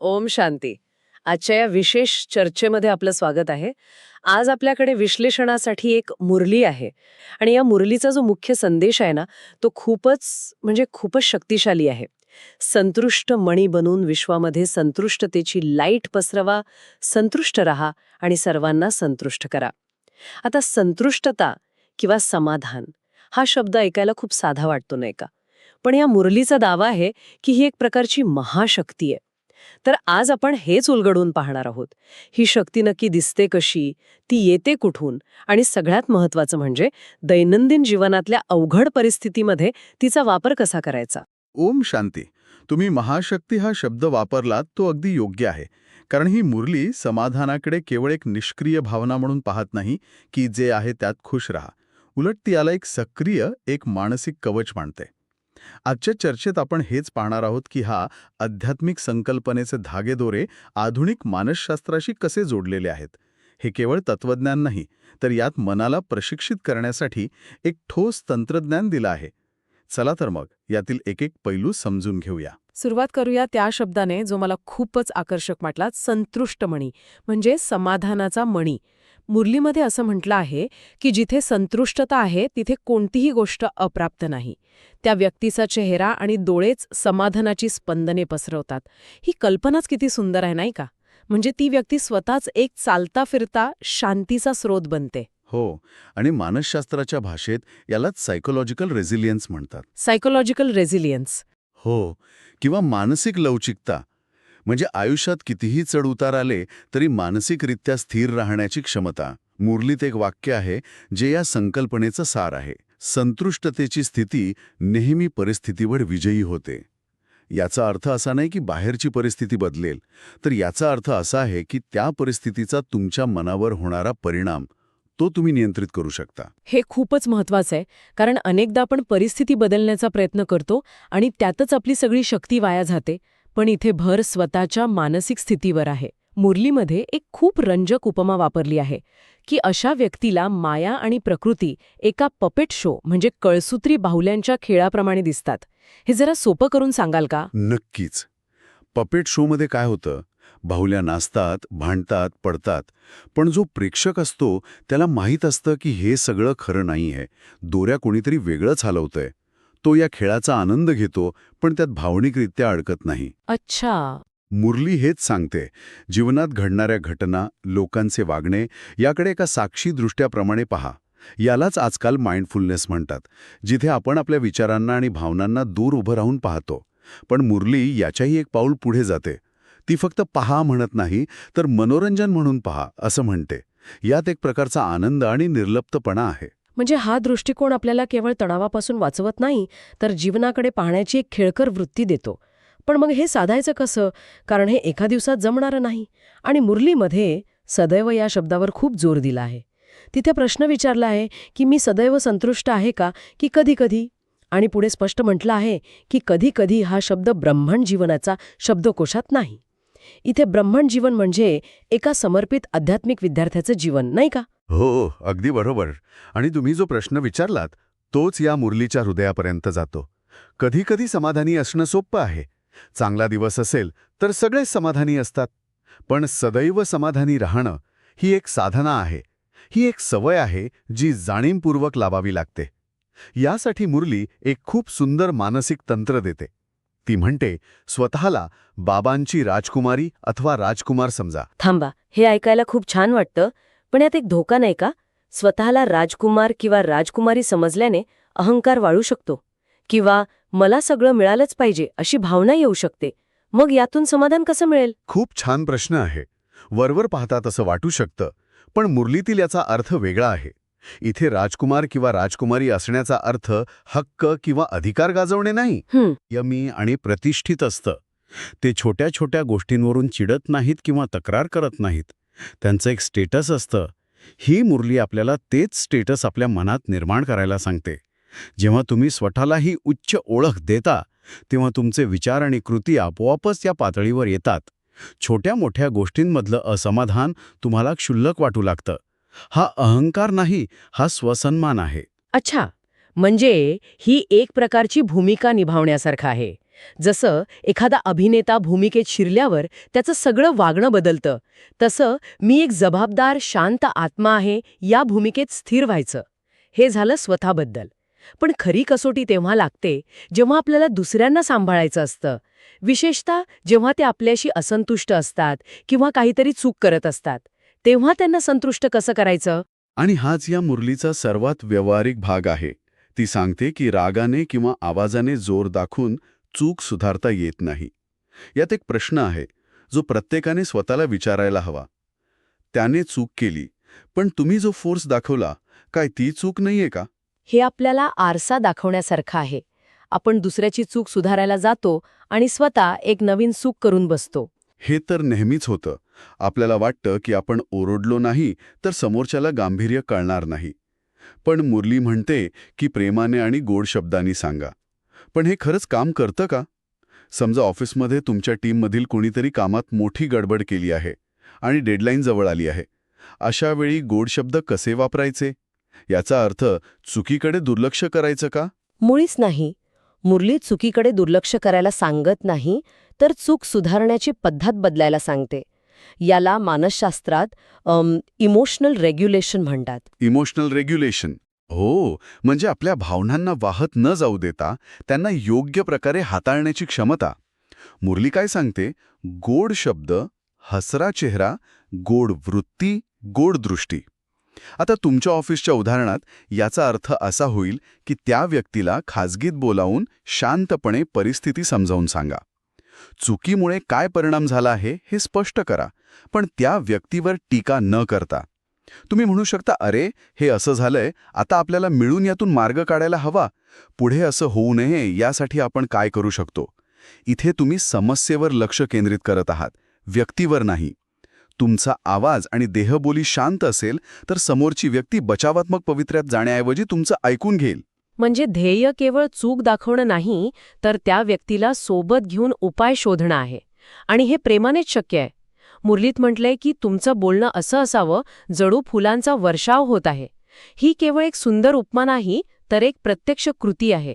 ओम शांती. आजच्या या विशेष चर्चेमध्ये आपलं स्वागत आहे. आज आपल्याकडे विश्लेषणासाठी एक मुरली आहे. आणि या मुरलीचा जो मुख्य संदेश आहे ना तो खूपच म्हणजे खूपच शक्तिशाली आहे. संतुष्ट मणी बनून विश्वामध्ये संतुष्टतेची लाइट पसरवा संतुष्ट रहा आणि सर्वांना संतुष्ट करा. आता संतुष्टता किंवा समाधान हा शब्द ऐकायला खूप साधा वाटतो नाही का? पण या मुरलीचा दावा आहे की ही एक प्रकारची महाशक्ती आहे. तर आज आपण हेच उलगडून पाहणार आहोत. ही शक्ती नक्की दिसते कशी? ती येते कुठून? आणि सगळ्यात महत्वाचं म्हणजे दैनंदिन जीवनातल्या अवघड परिस्थितीमध्ये तिचा वापर कसा करायचा? ओम शांती. तुम्ही महाशक्ती हा शब्द वापरलात तो अगदी योग्य आहे. कारण ही मुरली समाधानाकडे केवळ एक निष्क्रिय भावना म्हणून पाहत नाही की जे आहे त्यात खुश राहा. उलट ती याला एक सक्रिय एक मानसिक कवच मांडते आजच्या चर्चेत आपण हेच पाहणार आहोत की हा आध्यात्मिक संकल्पनेचे धागेदोरे आधुनिक मानसशास्त्राशी कसे जोडलेले आहेत. हे केवळ तत्वज्ञान नाही तर यात मनाला प्रशिक्षित करण्यासाठी एक ठोस तंत्रज्ञान दिलं आहे. चला तर मग यातील एक एक पैलू समजून घेऊया. सुरुवात करूया त्या शब्दाने जो मला खूपच आकर्षक वाटला संतुष्ट मणी म्हणजे समाधानाचा मणी. मुरलीमध्ये असं म्हटलं आहे की जिथे संतुष्टता आहे तिथे कोणतीही गोष्ट अप्राप्त नाही. त्या व्यक्तीचा चेहरा आणि डोळेच समाधानाची स्पंदने पसरवतात. ही कल्पनाच किती सुंदर आहे नाही का? म्हणजे ती व्यक्ती स्वतःच एक चालता फिरता शांतीचा स्रोत बनते. हो आणि मानसशास्त्राच्या भाषेत यालाच सायकोलॉजिकल रेझिलियन्स म्हणतात. सायकोलॉजिकल रेझिलियन्स हो किंवा मानसिक लवचिकता. म्हणजे आयुष्यात कितीही चढउतार आले तरी मानसिकरित्या स्थिर राहण्याची क्षमता. मुरलीत एक वाक्य आहे जे या संकल्पनेचं सार आहे. संतुष्टतेची स्थिती नेहमी परिस्थितीवर विजयी होते. याचा अर्थ असा नाही की बाहेरची परिस्थिती बदलेल तर याचा अर्थ असा आहे की त्या परिस्थितीचा तुमच्या मनावर होणारा परिणाम तो तुम्ही नियंत्रित करू शकता. हे खूपच महत्वाचं आहे कारण अनेकदा आपण परिस्थिती बदलण्याचा प्रयत्न करतो आणि त्यातच आपली सगळी शक्ती वाया जाते. पण इथे भर स्वतःच्या मानसिक स्थितीवर आहे. मुरलीमध्ये एक खूप रंजक उपमा वापरली आहे की अशा व्यक्तीला माया आणि प्रकृती एका पपेट शो म्हणजे कळसूत्री बाहुल्यांच्या खेळाप्रमाणे दिसतात. हे जरा सोपं करून सांगाल का? नक्कीच. पपेट शोमध्ये काय होतं? बाहुल्या नाचतात भांडतात पडतात पण जो प्रेक्षक असतो त्याला माहीत असतं की हे सगळं खरं नाही आहे दोऱ्या कोणीतरी वेगळंच हलवतंय. तो या खेळाचा आनंद घेतो पण त्यात भावनिकरित्या अडकत नाही. अच्छा. मुरली हेच सांगते जीवनात घडणाऱ्या घटना लोकांचे वागणे याकडे एका साक्षी दृष्ट्याप्रमाणे पहा. यालाच आजकाल माइंडफुलनेस म्हणतात जिथे आपण आपल्या विचारांना आणि भावनांना दूर उभं राहून पाहतो. पण मुरली याच्याही एक पाऊल पुढे जाते. ती फक्त पहा म्हणत नाही तर मनोरंजन म्हणून पहा असं म्हणते. यात एक प्रकारचा आनंद आणि निर्लप्तपणा आहे. म्हणजे हा दृष्टिकोन आपल्याला केवळ तणावापासून वाचवत नाही तर जीवनाकडे पाहण्याची एक खेळकर वृत्ती देतो. पण मग हे साधायचं कसं? कारण हे एका दिवसात जमणारं नाही. आणि मुरलीमध्ये सदैव या शब्दावर खूप जोर दिला आहे. तिथे प्रश्न विचारला आहे की मी सदैव संतुष्ट आहे का की कधी कधी आणि पुढे स्पष्ट म्हटलं आहे की कधी कधी हा शब्द ब्रह्मण जीवनाचा शब्दकोशात नाही. इथे ब्रह्मण जीवन म्हणजे एका समर्पित आध्यात्मिक विद्यार्थ्याचं जीवन नाही का? हो अगदी बरोबर. आणि तुम्ही जो प्रश्न विचारलात तोच या मुरलीच्या हृदयापर्यंत जातो. कधी कधी समाधानी असणं सोपं आहे. चांगला दिवस असेल तर सगळेच समाधानी असतात. पण सदैव समाधानी राहणं ही एक साधना आहे. ही एक सवय आहे जी जाणीवपूर्वक लावावी लागते. यासाठी मुरली एक खूप सुंदर मानसिक तंत्र देते. ती म्हणते स्वतःला बाबांची राजकुमारी अथवा राजकुमार समजा. थांबा हे ऐकायला खूप छान वाटतं. पण यात एक धोका नाही का? स्वतःला राजकुमार किंवा राजकुमारी समजल्याने अहंकार वाळू शकतो. किंवा मला सगळं मिळालंच पाहिजे अशी भावना येऊ शकते. मग यातून समाधान कसं मिळेल? खूप छान प्रश्न आहे. वरवर पाहता तसं वाटू शकतं पण मुरलीतील याचा अर्थ वेगळा आहे. इथे राजकुमार किंवा राजकुमारी असण्याचा अर्थ हक्क किंवा अधिकार गाजवणे नाही. यमी आणि प्रतिष्ठित असतं. ते छोट्या छोट्या गोष्टींवरून चिडत नाहीत किंवा तक्रार करत नाहीत. त्यांचं एक स्टेटस असतं. ही मुरली आपल्याला तेच स्टेटस आपल्या मनात निर्माण करायला सांगते. जेव्हा तुम्ही स्वतःला ही उच्च ओळख देता तेव्हा तुमचे विचार आणि कृती आपोआपच या पातळीवर येतात. छोट्या मोठ्या गोष्टींमधलं असमाधान तुम्हाला क्षुल्लक वाटू लागतं. हा अहंकार नाही हा स्वसन्मान आहे. अच्छा. म्हणजे ही एक प्रकारची भूमिका निभावण्यासारखं आहे. जसं एखादा अभिनेता भूमिकेत शिरल्यावर त्याचं सगळं वागणं बदलतं तसं मी एक जबाबदार शांत आत्मा आहे या भूमिकेत स्थिर व्हायचं. हे झालं स्वतःबद्दल. पण खरी कसोटी तेव्हा लागते जेव्हा आपल्याला दुसऱ्यांना सांभाळायचं असतं. विशेषतः जेव्हा ते आपल्याशी असंतुष्ट असतात किंवा काहीतरी चूक करत असतात. तेव्हा त्यांना संतुष्ट कसं करायचं? आणि हाच या मुरलीचा सर्वात व्यावहारिक भाग आहे. ती सांगते की रागाने किंवा आवाजाने जोर दाखवून चूक सुधारता येत नाही. यात एक प्रश्न आहे जो प्रत्येकाने स्वतःला विचारायला हवा. त्याने चूक केली पण तुम्ही जो फोर्स दाखवला काय ती चूक नाहीये का? हे आपल्याला आरसा दाखवण्यासारखं आहे. आपण दुसऱ्याची चूक सुधारायला जातो आणि स्वतः एक नवीन चूक करून बसतो. हे तर नेहमीच होतं. आपल्याला वाटतं की आपण ओरडलो नाही तर समोरच्याला गांभीर्य कळणार नाही. पण मुरली म्हणते की प्रेमाने आणि गोड शब्दांनी सांगा. पण हे खरंच काम करतं का? समजा ऑफिसमध्ये तुमच्या टीममधील कोणीतरी कामात मोठी गडबड केली आहे आणि डेडलाईन जवळ आली आहे अशा वेळी गोड शब्द कसे वापरायचे? याचा अर्थ चुकीकडे दुर्लक्ष करायचं का? मुळीच नाही. मुरली चुकीकडे दुर्लक्ष करायला सांगत नाही तर चूक सुधारण्याची पद्धत बदलायला सांगते. याला मानसशास्त्रात इमोशनल रेग्युलेशन म्हणतात. इमोशनल रेग्युलेशन हो म्हणजे आपल्या भावनांना वाहत न जाऊ देता त्यांना योग्य प्रकारे हाताळण्याची क्षमता. मुरली काय सांगते? गोड शब्द हसरा चेहरा गोड वृत्ती गोड दृष्टी. आता तुमच्या ऑफिसच्या उदाहरणात याचा अर्थ असा होईल की त्या व्यक्तीला खाजगीत बोलावून शांतपणे परिस्थिती समजावून सांगा. चुकीमुळे काय परिणाम झाला आहे हे स्पष्ट करा पण त्या व्यक्तीवर टीका न करता. तुम्ही म्हणू शकता अरे हे असं झालंय आता आपल्याला मिळून यातून मार्ग काढायला हवा. पुढे असं होऊ नये यासाठी आपण काय करू शकतो? इथे तुम्ही समस्येवर लक्ष केंद्रित करत आहात व्यक्तीवर नाही. तुमचा आवाज आणि देहबोली शांत असेल तर समोरची व्यक्ती बचावात्मक पवित्र्यात जाण्याऐवजी तुमचं ऐकून घेईल. म्हणजे ध्येय केवळ चूक दाखवणं नाही तर त्या व्यक्तीला सोबत घेऊन उपाय शोधणं आहे. आणि हे प्रेमानेच शक्य आहे. मुरलीत म्हटलंय की तुमचं बोलणं असं असावं जणू फुलांचा वर्षाव होत आहे. ही केवळ एक सुंदर उपमा नाही तर एक प्रत्यक्ष कृती आहे.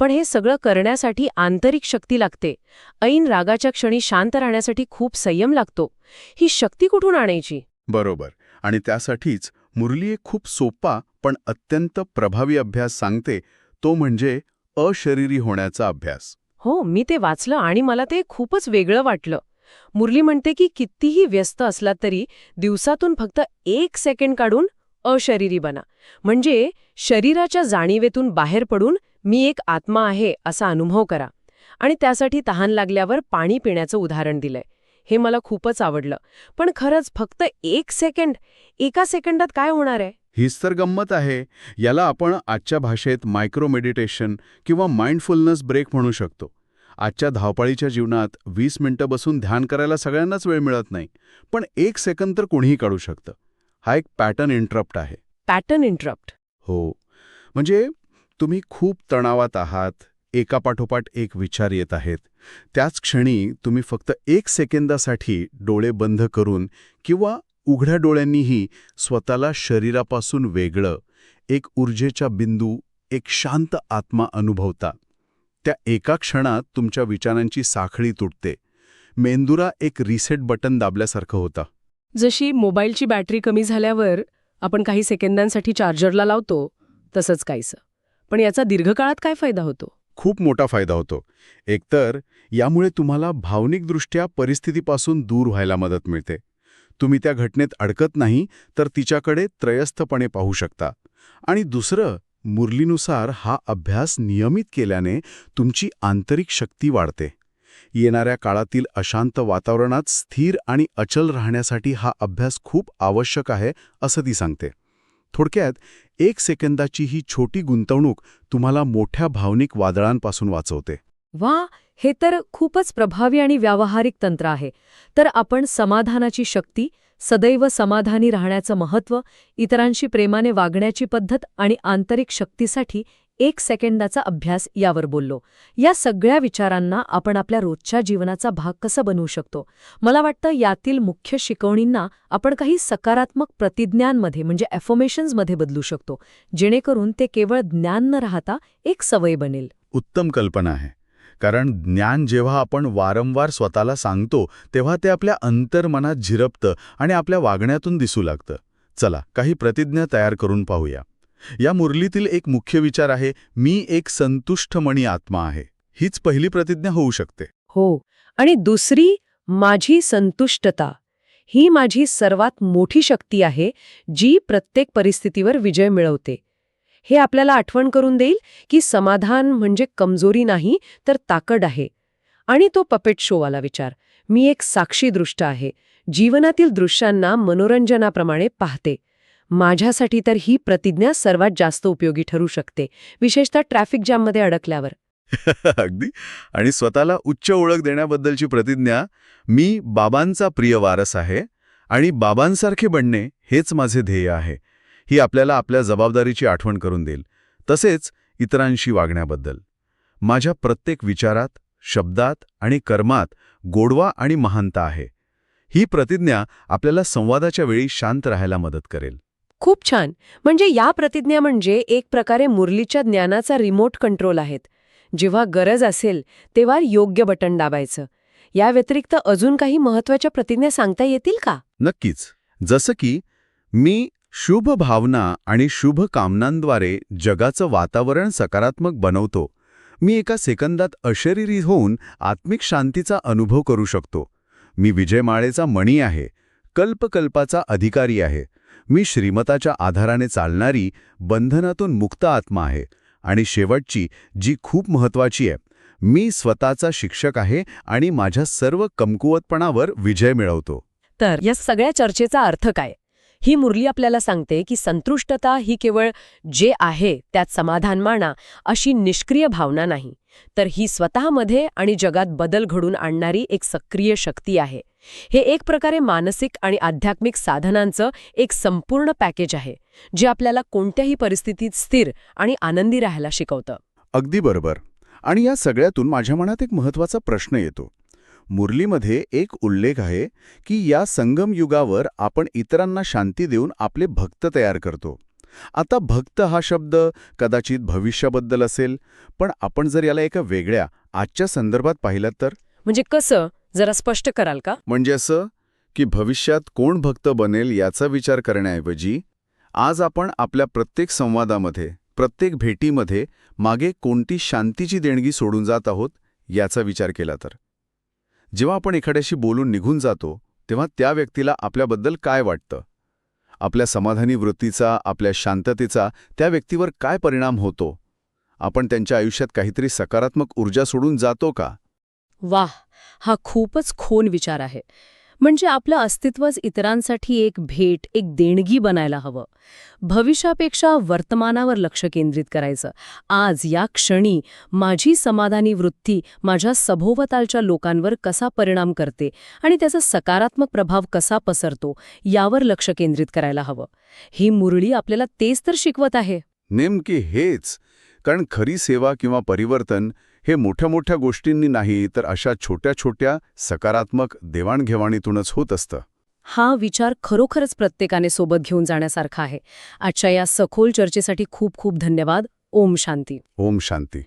पण हे सगळं करण्यासाठी आंतरिक शक्ती लागते. ऐन रागाच्या क्षणी शांत राहण्यासाठी खूप संयम लागतो. ही शक्ती कुठून आणायची? बरोबर. आणि त्यासाठीच मुरली एक खूप सोपा पण अत्यंत प्रभावी अभ्यास सांगते. तो म्हणजे अशरीरी होण्याचा अभ्यास. हो मी ते वाचलं आणि मला ते खूपच वेगळं वाटलं. मुरली म्हणते की कितीही व्यस्त असला तरी दिवसातून फक्त एक सेकंड काढून अशरीरी बना. म्हणजे शरीराच्या जाणीवेतून बाहेर पडून मी एक आत्मा आहे असा अनुभव करा. आणि त्यासाठी तहान लागल्यावर पाणी पिण्याचं उदाहरण दिलंय. हे मला खूपच आवडलं. पण खरंच फक्त एक सेकंड एका सेकंदात काय होणार आहे? हीच तर गंमत आहे. याला आपण आजच्या भाषेत मायक्रो मेडिटेशन किंवा माइंडफुलनेस ब्रेक म्हणू शकतो. आजच्या धावपळीच्या जीवनात वीस मिनिटं बसून ध्यान करायला सगळ्यांनाच वेळ मिळत नाही पण एक सेकंद तर कोणीही काढू शकतं. हा एक पॅटर्न इंटरप्ट आहे. Pattern interrupt. हो. म्हणजे तुम्ही खूप तणावात आहात एकापाठोपाठ एक विचार येत आहेत. त्याच क्षणी तुम्ही फक्त एक सेकंदासाठी डोळे बंद करून किंवा उघड्या डोळ्यांनीही स्वतःला शरीरापासून वेगळं एक ऊर्जेचा बिंदू एक शांत आत्मा अनुभवता. त्या एका क्षणात तुमच्या विचारांची साखळी तुटते. मेंदुरा एक रिसेट बटन दाबल्यासारखं होता. जशी मोबाईलची बॅटरी कमी झाल्यावर आपण काही सेकंदांसाठी चार्जरला लावतो तसंच काहीसं. पण याचा दीर्घकाळात काय फायदा होतो? खूप मोठा फायदा होतो. एकतर यामुळे तुम्हाला भावनिकदृष्ट्या परिस्थितीपासून दूर व्हायला मदत मिळते. तुम्ही त्या घटनेत अडकत नाही तर तिच्याकडे त्रयस्थपणे पाहू शकता. आणि दुसरं मुरलीनुसार हा अभ्यास नियमित केल्याने तुमची आंतरिक शक्ती वाढते. येणाऱ्या काळातील अशांत वातावरणात स्थिर आणि अचल राहण्यासाठी हा अभ्यास खूप आवश्यक आहे असं ती सांगते. थोडक्यात एक सेकंदाची ही छोटी गुंतवणूक तुम्हाला मोठ्या भावनिक वादळांपासून वाचवते. वा हे तर खूपच प्रभावी आणि व्यावहारिक तंत्र आहे. तर आपण समाधानाची शक्ती सदैव समाधानी राहण्याचं महत्त्व इतरांशी प्रेमाने वागण्याची पद्धत आणि आंतरिक शक्तीसाठी एक सेकंदाचा अभ्यास यावर बोललो. या सगळ्या विचारांना आपण आपल्या रोजच्या जीवनाचा भाग कसा बनवू शकतो? मला वाटतं यातील मुख्य शिकवणींना आपण काही सकारात्मक प्रतिज्ञांमध्ये म्हणजे ॲफॉमेशन्समध्ये बदलू शकतो. जेणेकरून ते केवळ ज्ञान न राहता एक सवय बनेल. उत्तम कल्पना आहे. कारण ज्ञान जेव्हा आपण वारंवार स्वतःला सांगतो तेव्हा ते आपल्या अंतर्मनात झिरपतं आणि आपल्या वागण्यातून दिसू लागतं. चला काही प्रतिज्ञा तयार करून पाहूया. या मुरलीतील एक मुख्य विचार आहे मी एक संतुष्ट मणी आत्मा आहे. हीच पहिली प्रतिज्ञा होऊ शकते. हो आणि दुसरी माझी संतुष्टता. ही माझी सर्वात मोठी शक्ती आहे जी प्रत्येक परिस्थितीवर विजय मिळवते. हे आपल्याला आठवण करून देईल की समाधान म्हणजे कमजोरी नाही तर ताकद आहे. आणि तो पपेट शोवाला विचार मी एक साक्षी दृष्ट आहे जीवनातील दृश्यांना मनोरंजनाप्रमाणे पाहते. माझ्यासाठी तर ही प्रतिज्ञा सर्वात जास्त उपयोगी ठरू शकते विशेषतः ट्रॅफिक जॅममध्ये अडकल्यावर. अगदी. आणि स्वतःला उच्च ओळख देण्याबद्दलची प्रतिज्ञा मी बाबांचा प्रिय वारस आहे आणि बाबांसारखे बनणे हेच माझे ध्येय आहे. ही आपल्याला आपल्या जबाबदारीची आठवण करून देईल. तसेच इतरांशी वागण्याबद्दल. माझ्या प्रत्येक विचारात शब्दात आणि कर्मात गोडवा आणि महानता आहे. ही प्रतिज्ञा आपल्याला संवादाच्या वेळी शांत राहायला मदत करेल. खूप छान. म्हणजे या प्रतिज्ञा म्हणजे एक प्रकारे मुरलीच्या ज्ञानाचा रिमोट कंट्रोल आहेत. जेव्हा गरज असेल तेव्हा योग्य बटन दाबायचं. या व्यतिरिक्त अजून काही महत्त्वाच्या प्रतिज्ञा सांगता येतील का? नक्कीच. जसं की मी शुभ भावना आणि शुभ कामनांद्वारे जगाचं वातावरण सकारात्मक बनवतो. मी एका सेकंदात अशरीरी होऊन आत्मिक शांतीचा अनुभव करू शकतो. मी विजयमाळेचा मणी आहे. कल्पकल्पाचा अधिकारी आहे. मी श्रीमताच्या आधाराने चालणारी बंधनातून मुक्त आत्मा आहे. आणि शेवटची जी खूप महत्वाची आहे मी स्वतःचा शिक्षक आहे आणि माझ्या सर्व कमकुवतपणावर विजय मिळवतो. तर या सगळ्या चर्चेचा अर्थ काय? ही मुरली आपल्याला सांगते की संतुष्टता ही केवळ जे आहे त्यात समाधान माना अशी निष्क्रिय भावना नाही. तर ही स्वतःमध्ये आणि जगात बदल घडून आणणारी एक सक्रिय शक्ती आहे. हे एक प्रकारे मानसिक आणि आध्यात्मिक साधनांचं एक संपूर्ण पॅकेज आहे जे आपल्याला कोणत्याही परिस्थितीत स्थिर आणि आनंदी राहायला शिकवतं. अगदी बरोबर. आणि या सगळ्यातून माझ्या मनात एक महत्त्वाचा प्रश्न येतो. मुरलीमध्ये एक उल्लेख आहे की या संगम युगावर आपण इतरांना शांती देऊन आपले भक्त तयार करतो. आता भक्त हा शब्द कदाचित भविष्याबद्दल असेल पण आपण जर याला एका वेगळ्या आजच्या संदर्भात पाहिलं तर? म्हणजे कसं? जरा स्पष्ट कराल का? म्हणजे असं की भविष्यात कोण भक्त बनेल याचा विचार करण्याऐवजी आज आपण आपल्या प्रत्येक संवादामध्ये प्रत्येक भेटीमध्ये मागे कोणती शांतीची देणगी सोडून जात आहोत याचा विचार केला तर? जेव्हा आपण एखाद्याशी बोलून निघून जातो तेव्हा त्या व्यक्तीला आपल्याबद्दल काय वाटतं? आपल्या समाधानी वृत्तीचा आपल्या शांततेचा त्या व्यक्तीवर काय परिणाम होतो? आपण त्यांच्या आयुष्यात काहीतरी सकारात्मक ऊर्जा सोडून जातो का? वाह! हा खूपच खोन विचार आहे. म्हणजे आपलं अस्तित्वच इतरांसाठी एक भेट एक देणगी बनायला हवं. भविष्यापेक्षा वर्तमानावर लक्ष केंद्रित करायचं. आज या क्षणी माझी समाधानी वृत्ती माझ्या सभोवतालच्या लोकांवर कसा परिणाम करते आणि त्याचा सकारात्मक प्रभाव कसा पसरतो यावर लक्ष केंद्रित करायला हवं. ही मुरळी आपल्याला तेच तर शिकवत आहे. नेमके हेच. कारण खरी सेवा किंवा परिवर्तन हे मोठ्या मोठ्या गोष्टींनी नाही तर अशा छोट्या छोट्या सकारात्मक देवाणघेवाणीतूनच होत असतं. हा विचार खरोखरच प्रत्येकाने सोबत घेऊन जाण्यासारखा आहे. आजच्या या सखोल चर्चेसाठी खूप खूप धन्यवाद. ओम शांती. ओम शांती.